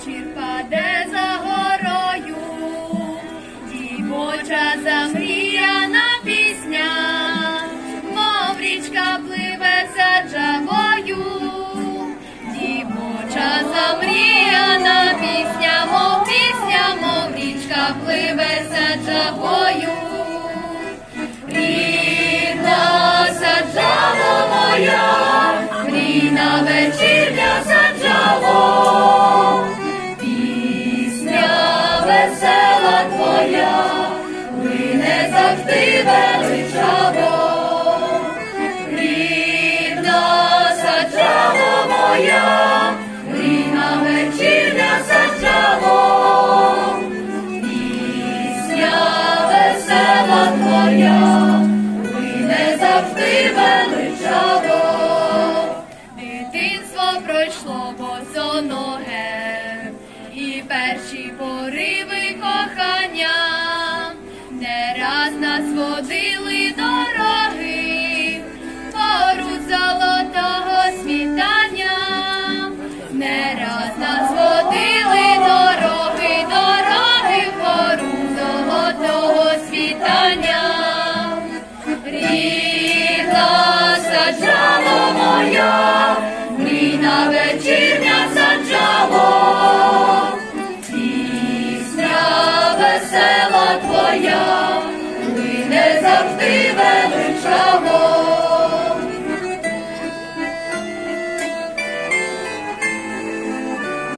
вечір паде за горою, дівоча замріяна пісня, мов річка пливе за джавою, дівоча замріяна пісня, мов пісня, мов річка пливе за джавою. Твоя, плине завжди величаво. Рідна саджаво моя, рідна вечірня саджаво, пісня весела твоя, плине завжди величаво. Дитинство пройшло босоноге, і перші пориви весела твоя, не завжди.